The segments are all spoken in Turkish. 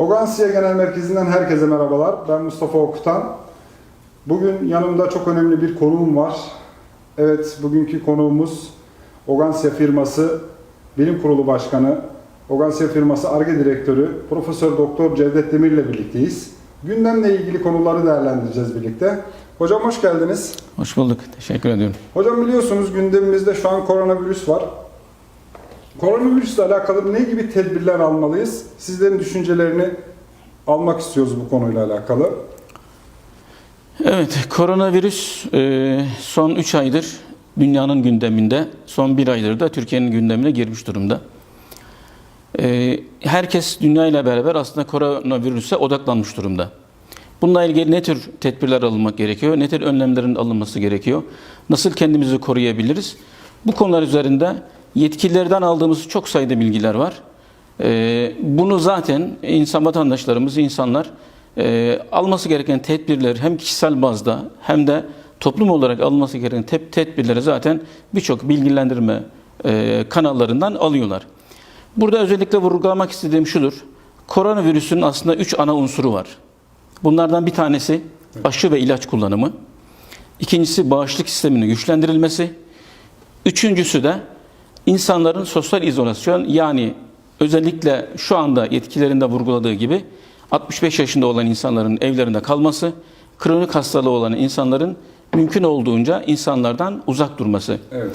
Ogansiye Genel Merkezi'nden herkese merhabalar. Ben Mustafa Okutan. Bugün yanımda çok önemli bir konuğum var. Evet, bugünkü konuğumuz Ogansiye firması Bilim Kurulu Başkanı, Ogansiye firması ARGE Direktörü Profesör Doktor Cevdet Demir ile birlikteyiz. Gündemle ilgili konuları değerlendireceğiz birlikte. Hocam hoş geldiniz. Hoş bulduk. Teşekkür ediyorum. Hocam biliyorsunuz gündemimizde şu an koronavirüs var. Koronavirüsle alakalı ne gibi tedbirler almalıyız? Sizlerin düşüncelerini almak istiyoruz bu konuyla alakalı. Evet, koronavirüs e, son 3 aydır dünyanın gündeminde, son 1 aydır da Türkiye'nin gündemine girmiş durumda. E, Herkes dünya ile beraber aslında koronavirüse odaklanmış durumda. Bununla ilgili ne tür tedbirler alınmak gerekiyor, ne tür önlemlerin alınması gerekiyor, nasıl kendimizi koruyabiliriz? Bu konular üzerinde yetkililerden aldığımız çok sayıda bilgiler var. E, Bunu zaten insan vatandaşlarımız, insanlar e, alması gereken tedbirler hem kişisel bazda hem de toplum olarak alınması gereken te- tedbirleri zaten birçok bilgilendirme e, kanallarından alıyorlar. Burada özellikle vurgulamak istediğim şudur. Koronavirüsün aslında üç ana unsuru var. Bunlardan bir tanesi aşı ve ilaç kullanımı. İkincisi bağışıklık sisteminin güçlendirilmesi. Üçüncüsü de insanların sosyal izolasyon yani özellikle şu anda yetkilerinde vurguladığı gibi 65 yaşında olan insanların evlerinde kalması, kronik hastalığı olan insanların mümkün olduğunca insanlardan uzak durması. Evet.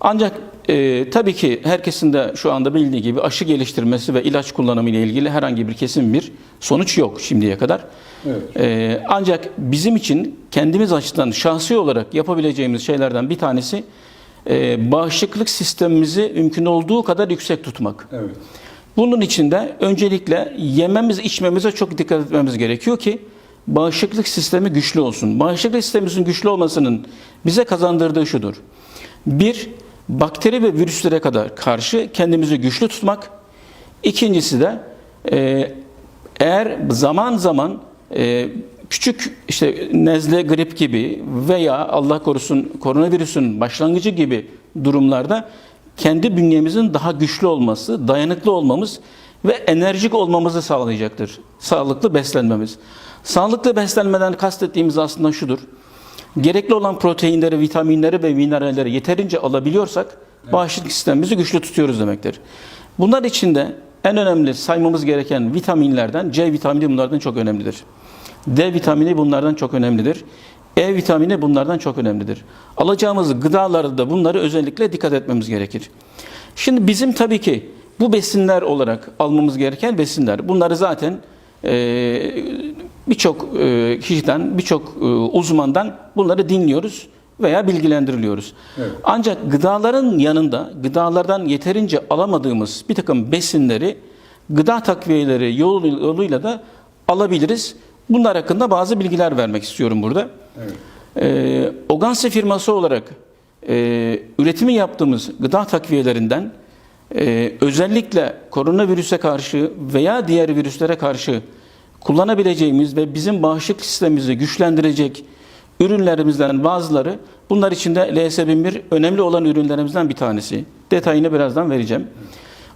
Ancak e, tabii ki herkesin de şu anda bildiği gibi aşı geliştirmesi ve ilaç kullanımı ile ilgili herhangi bir kesin bir sonuç yok şimdiye kadar. Evet. E, ancak bizim için kendimiz açısından şahsi olarak yapabileceğimiz şeylerden bir tanesi e, bağışıklık sistemimizi mümkün olduğu kadar yüksek tutmak. Evet. Bunun için de öncelikle yememiz içmemize çok dikkat etmemiz gerekiyor ki bağışıklık sistemi güçlü olsun. Bağışıklık sistemimizin güçlü olmasının bize kazandırdığı şudur. Bir, bakteri ve virüslere kadar karşı kendimizi güçlü tutmak. İkincisi de e, eğer zaman zaman e, küçük işte nezle, grip gibi veya Allah korusun koronavirüsün başlangıcı gibi durumlarda kendi bünyemizin daha güçlü olması, dayanıklı olmamız ve enerjik olmamızı sağlayacaktır. Sağlıklı beslenmemiz. Sağlıklı beslenmeden kastettiğimiz aslında şudur. Gerekli olan proteinleri, vitaminleri ve mineralleri yeterince alabiliyorsak bağışıklık sistemimizi güçlü tutuyoruz demektir. Bunlar içinde en önemli saymamız gereken vitaminlerden C vitamini bunlardan çok önemlidir. D vitamini bunlardan çok önemlidir. E vitamini bunlardan çok önemlidir. Alacağımız gıdalarda da bunları özellikle dikkat etmemiz gerekir. Şimdi bizim tabii ki bu besinler olarak almamız gereken besinler. Bunları zaten e, birçok e, kişiden, birçok e, uzmandan bunları dinliyoruz veya bilgilendiriliyoruz. Evet. Ancak gıdaların yanında gıdalardan yeterince alamadığımız bir takım besinleri gıda takviyeleri yolu- yoluyla da alabiliriz. Bunlar hakkında bazı bilgiler vermek istiyorum burada. Evet. Ee, Oganse firması olarak e, üretimi yaptığımız gıda takviyelerinden e, özellikle koronavirüse karşı veya diğer virüslere karşı kullanabileceğimiz ve bizim bağışıklık sistemimizi güçlendirecek ürünlerimizden bazıları bunlar içinde LS1001 önemli olan ürünlerimizden bir tanesi. Detayını birazdan vereceğim.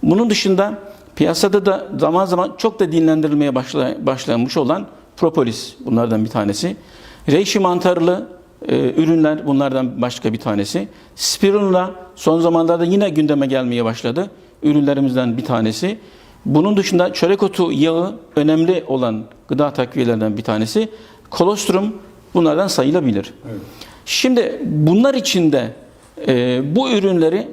Bunun dışında piyasada da zaman zaman çok da dinlendirilmeye başla, başlanmış olan propolis bunlardan bir tanesi. Reishi mantarlı e, ürünler bunlardan başka bir tanesi. Spirulina son zamanlarda yine gündeme gelmeye başladı. Ürünlerimizden bir tanesi. Bunun dışında çörek otu yağı önemli olan gıda takviyelerden bir tanesi. Kolostrum bunlardan sayılabilir. Evet. Şimdi bunlar içinde e, bu ürünleri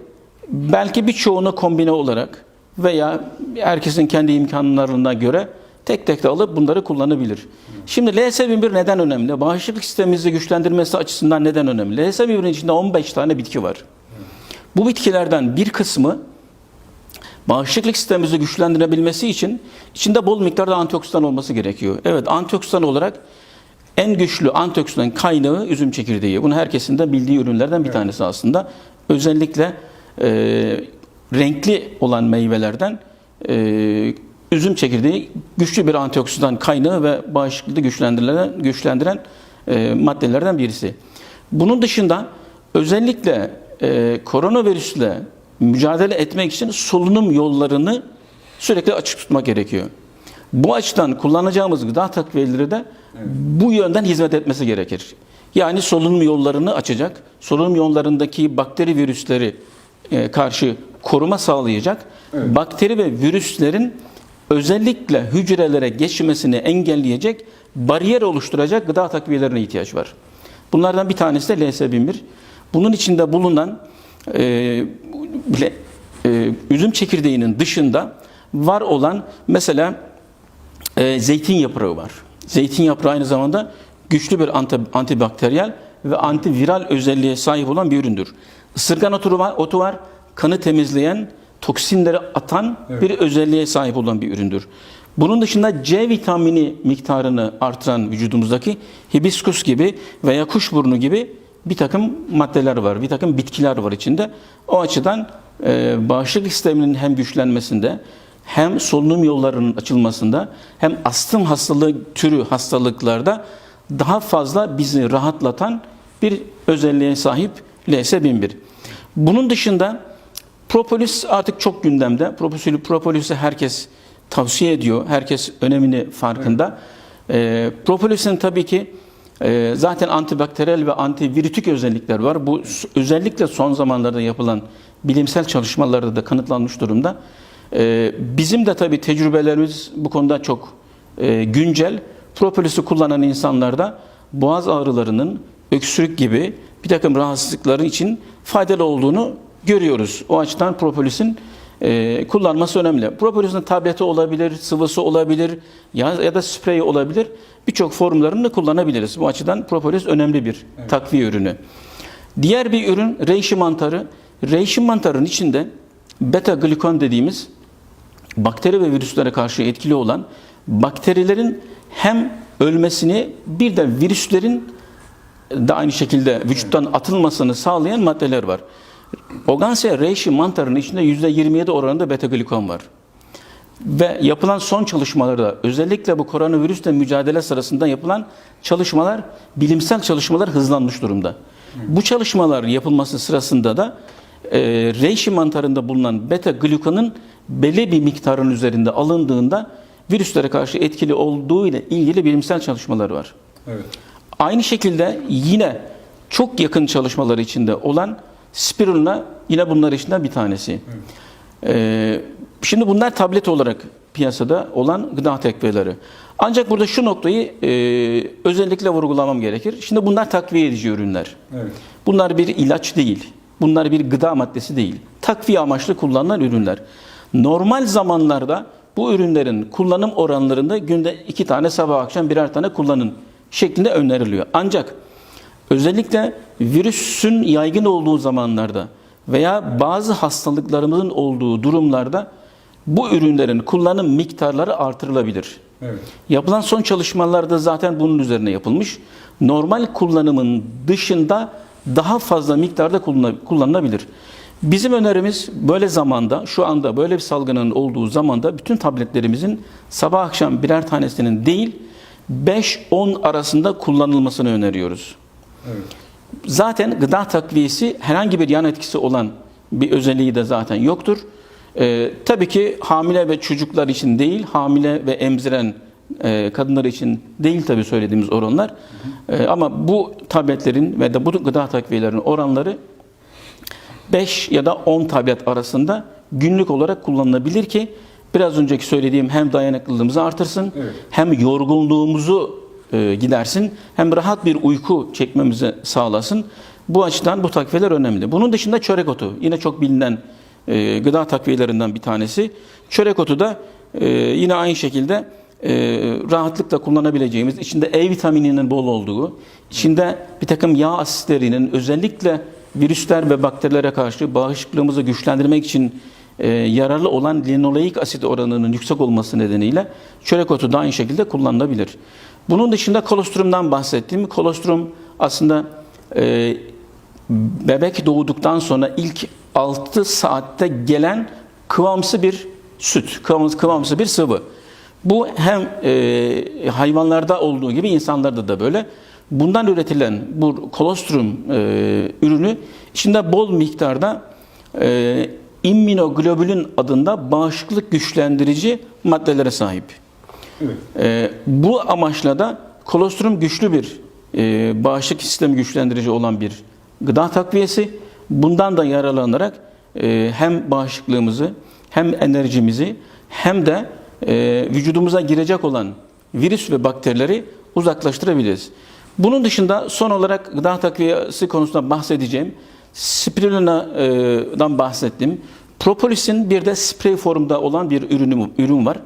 belki birçoğunu kombine olarak veya herkesin kendi imkanlarına göre tek tek de alıp bunları kullanabilir. Şimdi LS11 neden önemli? Bağışıklık sistemimizi güçlendirmesi açısından neden önemli? LS11'in içinde 15 tane bitki var. Bu bitkilerden bir kısmı bağışıklık sistemimizi güçlendirebilmesi için içinde bol miktarda antioksidan olması gerekiyor. Evet antioksidan olarak en güçlü antioksidan kaynağı üzüm çekirdeği. Bunu herkesin de bildiği ürünlerden bir tanesi aslında. Özellikle e, renkli olan meyvelerden e, üzüm çekirdeği güçlü bir antioksidan kaynağı ve bağışıklığı güçlendiren, güçlendiren e, maddelerden birisi. Bunun dışında özellikle e, koronavirüsle mücadele etmek için solunum yollarını sürekli açık tutmak gerekiyor. Bu açıdan kullanacağımız gıda takviyeleri de bu yönden hizmet etmesi gerekir. Yani solunum yollarını açacak, solunum yollarındaki bakteri virüsleri e, karşı koruma sağlayacak, bakteri ve virüslerin özellikle hücrelere geçmesini engelleyecek, bariyer oluşturacak gıda takviyelerine ihtiyaç var. Bunlardan bir tanesi de LS11. Bunun içinde bulunan e, bile- e, üzüm çekirdeğinin dışında var olan mesela e, zeytin yaprağı var. Zeytin yaprağı aynı zamanda güçlü bir anti, antibakteriyel ve antiviral özelliğe sahip olan bir üründür. Isırgan otu var, otu var kanı temizleyen, toksinleri atan bir özelliğe sahip olan bir üründür. Bunun dışında C vitamini miktarını artıran vücudumuzdaki hibiskus gibi veya kuşburnu gibi bir takım maddeler var, bir takım bitkiler var içinde. O açıdan e, bağışıklık sisteminin hem güçlenmesinde hem solunum yollarının açılmasında hem astım hastalığı türü hastalıklarda daha fazla bizi rahatlatan bir özelliğe sahip LS1001. Bunun dışında propolis artık çok gündemde. Propolis, propolisi herkes tavsiye ediyor. Herkes önemini farkında. Ee, propolisin tabii ki e, zaten antibakteriyel ve antivirütik özellikler var. Bu özellikle son zamanlarda yapılan bilimsel çalışmalarda da kanıtlanmış durumda. Ee, bizim de tabii tecrübelerimiz bu konuda çok e, güncel. Propolisi kullanan insanlarda boğaz ağrılarının, öksürük gibi bir takım rahatsızlıkların için faydalı olduğunu görüyoruz. O açıdan propolisin e, kullanması önemli. Propolisin tableti olabilir, sıvısı olabilir ya, ya da spreyi olabilir. Birçok formlarını kullanabiliriz. Bu açıdan propolis önemli bir takviye ürünü. Diğer bir ürün reishi mantarı. Reishi mantarının içinde beta glikon dediğimiz bakteri ve virüslere karşı etkili olan bakterilerin hem ölmesini bir de virüslerin de aynı şekilde vücuttan atılmasını sağlayan maddeler var. Ogansea reishi mantarının içinde %27 oranında beta glikon var. Ve yapılan son çalışmalarda özellikle bu koronavirüsle mücadele sırasında yapılan çalışmalar, bilimsel çalışmalar hızlanmış durumda. Bu çalışmaların yapılması sırasında da e, reishi mantarında bulunan beta glikonun belli bir miktarın üzerinde alındığında virüslere karşı etkili olduğu ile ilgili bilimsel çalışmalar var. Evet. Aynı şekilde yine çok yakın çalışmalar içinde olan spirulina yine bunlar içinden bir tanesi. Ee, şimdi bunlar tablet olarak piyasada olan gıda takviyeleri. Ancak burada şu noktayı e, özellikle vurgulamam gerekir. Şimdi bunlar takviye edici ürünler. Evet. Bunlar bir ilaç değil. Bunlar bir gıda maddesi değil. Takviye amaçlı kullanılan ürünler. Normal zamanlarda bu ürünlerin kullanım oranlarında günde iki tane sabah akşam birer tane kullanın şeklinde öneriliyor. Ancak özellikle virüsün yaygın olduğu zamanlarda veya bazı hastalıklarımızın olduğu durumlarda bu ürünlerin kullanım miktarları artırılabilir. Evet. Yapılan son çalışmalarda zaten bunun üzerine yapılmış. Normal kullanımın dışında daha fazla miktarda kullanı- kullanılabilir. Bizim önerimiz böyle zamanda, şu anda böyle bir salgının olduğu zamanda bütün tabletlerimizin sabah akşam birer tanesinin değil 5-10 arasında kullanılmasını öneriyoruz. Evet. Zaten gıda takviyesi herhangi bir yan etkisi olan bir özelliği de zaten yoktur. Ee, tabii ki hamile ve çocuklar için değil, hamile ve emziren e, kadınlar için değil tabii söylediğimiz oranlar. Ee, ama bu tabletlerin ve de bu gıda takviyelerinin oranları 5 ya da 10 tablet arasında günlük olarak kullanılabilir ki biraz önceki söylediğim hem dayanıklılığımızı artırsın Evet. hem yorgunluğumuzu e, gidersin hem rahat bir uyku çekmemizi sağlasın. Bu açıdan bu takviyeler önemli. Bunun dışında çörek otu yine çok bilinen e, gıda takviyelerinden bir tanesi. Çörek otu da e, yine aynı şekilde rahatlıkla kullanabileceğimiz, içinde E vitamininin bol olduğu, içinde bir takım yağ asitlerinin özellikle virüsler ve bakterilere karşı bağışıklığımızı güçlendirmek için e, yararlı olan linoleik asit oranının yüksek olması nedeniyle çörek otu da aynı şekilde kullanılabilir. Bunun dışında kolostrumdan bahsettiğim kolostrum aslında e, bebek doğduktan sonra ilk 6 saatte gelen kıvamsı bir süt, kıvamsı, kıvamsı bir sıvı. Bu hem e, hayvanlarda olduğu gibi insanlarda da böyle. Bundan üretilen bu kolostrum e, ürünü içinde bol miktarda e, immunoglobulin adında bağışıklık güçlendirici maddelere sahip. Evet. Ee, bu amaçla da kolostrum güçlü bir e, bağışıklık sistemi güçlendirici olan bir gıda takviyesi. Bundan da yararlanarak e, hem bağışıklığımızı hem enerjimizi hem de e, vücudumuza girecek olan virüs ve bakterileri uzaklaştırabiliriz. Bunun dışında son olarak gıda takviyesi konusunda bahsedeceğim. Spirulina'dan bahsettim. Propolisin bir de sprey formda olan bir ürünü, ürün var.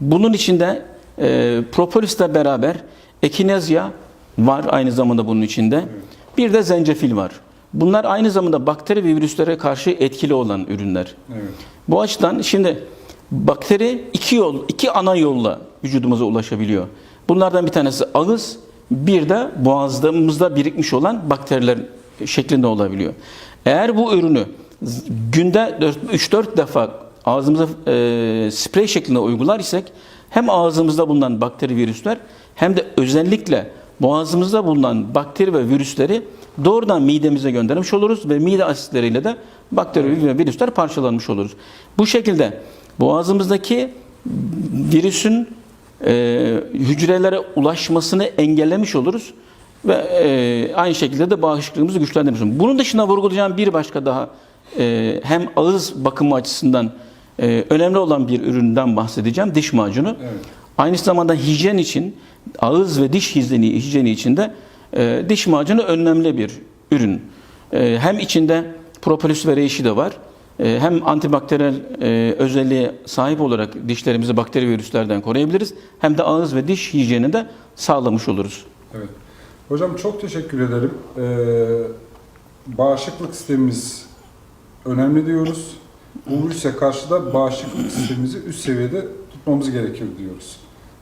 Bunun içinde e, propolisle beraber ekinezya var aynı zamanda bunun içinde. Bir de zencefil var. Bunlar aynı zamanda bakteri ve virüslere karşı etkili olan ürünler. Evet. Bu açıdan şimdi bakteri iki yol, iki ana yolla vücudumuza ulaşabiliyor. Bunlardan bir tanesi ağız, bir de boğazımızda birikmiş olan bakteriler şeklinde olabiliyor. Eğer bu ürünü günde 3-4 defa ağzımıza e, sprey şeklinde uygular isek hem ağzımızda bulunan bakteri virüsler hem de özellikle boğazımızda bulunan bakteri ve virüsleri doğrudan midemize göndermiş oluruz ve mide asitleriyle de bakteri ve virüsler parçalanmış oluruz. Bu şekilde boğazımızdaki virüsün e, hücrelere ulaşmasını engellemiş oluruz ve e, aynı şekilde de bağışıklığımızı güçlendirmiş oluruz. Bunun dışında vurgulayacağım bir başka daha e, hem ağız bakımı açısından e, önemli olan bir üründen bahsedeceğim. Diş macunu. Evet. Aynı zamanda hijyen için, ağız ve diş hijyeni, hijyeni için de e, diş macunu önemli bir ürün. E, hem içinde propolis ve reishi de var. E, hem antibakteriyel e, özelliğe sahip olarak dişlerimizi bakteri virüslerden koruyabiliriz. Hem de ağız ve diş hijyenini de sağlamış oluruz. Evet. Hocam çok teşekkür ederim. Ee, bağışıklık sistemimiz önemli diyoruz. Bu virüse karşı da bağışıklık sistemimizi üst seviyede tutmamız gerekir diyoruz.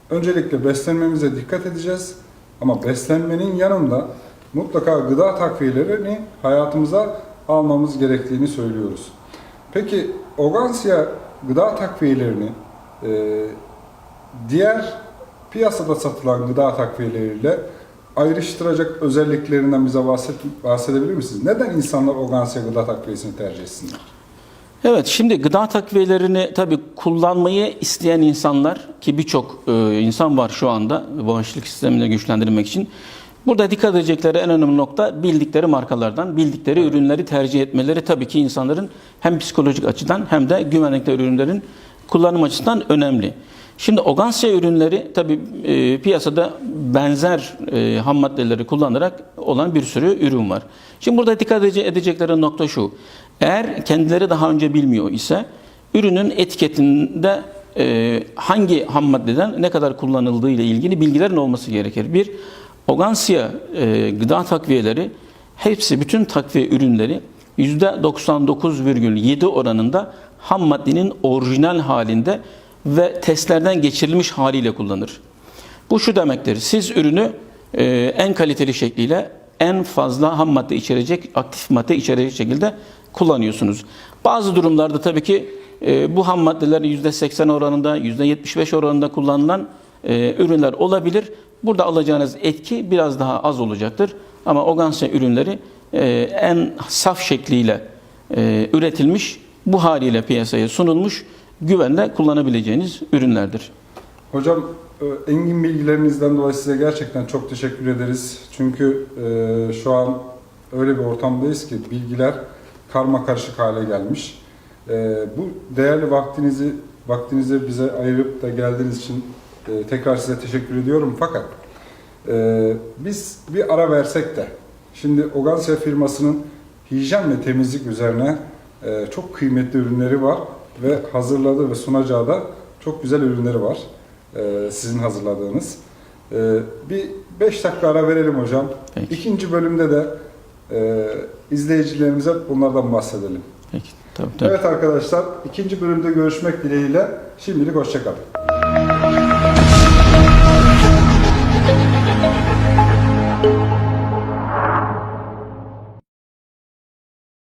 Öncelikle beslenmemize dikkat edeceğiz. Ama beslenmenin yanında mutlaka gıda takviyelerini hayatımıza almamız gerektiğini söylüyoruz. Peki Organsia gıda takviyelerini e, diğer piyasada satılan gıda takviyeleriyle ayrıştıracak özelliklerinden bize bahset, bahsedebilir misiniz? Neden insanlar Organsia gıda takviyesini tercih etsinler? Evet, şimdi gıda takviyelerini tabii kullanmayı isteyen insanlar ki birçok e, insan var şu anda bağışıklık sistemini güçlendirmek için. Burada dikkat edecekleri en önemli nokta bildikleri markalardan, bildikleri ürünleri tercih etmeleri tabii ki insanların hem psikolojik açıdan hem de güvenlikli ürünlerin kullanım açısından önemli. Şimdi Ogansia ürünleri tabii e, piyasada benzer e, ham maddeleri kullanarak olan bir sürü ürün var. Şimdi burada dikkat edece- edecekleri nokta şu. Eğer kendileri daha önce bilmiyor ise ürünün etiketinde e, hangi ham maddeden ne kadar kullanıldığı ile ilgili bilgilerin olması gerekir. Bir, Ogansia e, gıda takviyeleri hepsi bütün takviye ürünleri %99,7 oranında ham maddenin orijinal halinde ve testlerden geçirilmiş haliyle kullanır. Bu şu demektir. Siz ürünü e, en kaliteli şekliyle en fazla ham madde içerecek, aktif madde içerecek şekilde kullanıyorsunuz. Bazı durumlarda tabii ki e, bu ham maddeler %80 oranında, %75 oranında kullanılan e, ürünler olabilir. Burada alacağınız etki biraz daha az olacaktır. Ama Ogansia ürünleri e, en saf şekliyle e, üretilmiş, bu haliyle piyasaya sunulmuş, güvenle kullanabileceğiniz ürünlerdir. Hocam engin bilgilerinizden dolayı size gerçekten çok teşekkür ederiz. Çünkü e, şu an öyle bir ortamdayız ki bilgiler karma karışık hale gelmiş. E, bu değerli vaktinizi vaktinizi bize ayırıp da geldiğiniz için e, tekrar size teşekkür ediyorum. Fakat e, biz bir ara versek de şimdi Ogansia firmasının hijyen ve temizlik üzerine e, çok kıymetli ürünleri var ve hazırladığı ve sunacağı da çok güzel ürünleri var. E, sizin hazırladığınız. E, bir 5 dakika ara verelim hocam. Peki. İkinci bölümde de e, izleyicilerimize bunlardan bahsedelim. Peki. Tabii, tabii. Evet arkadaşlar ikinci bölümde görüşmek dileğiyle şimdilik hoşçakalın.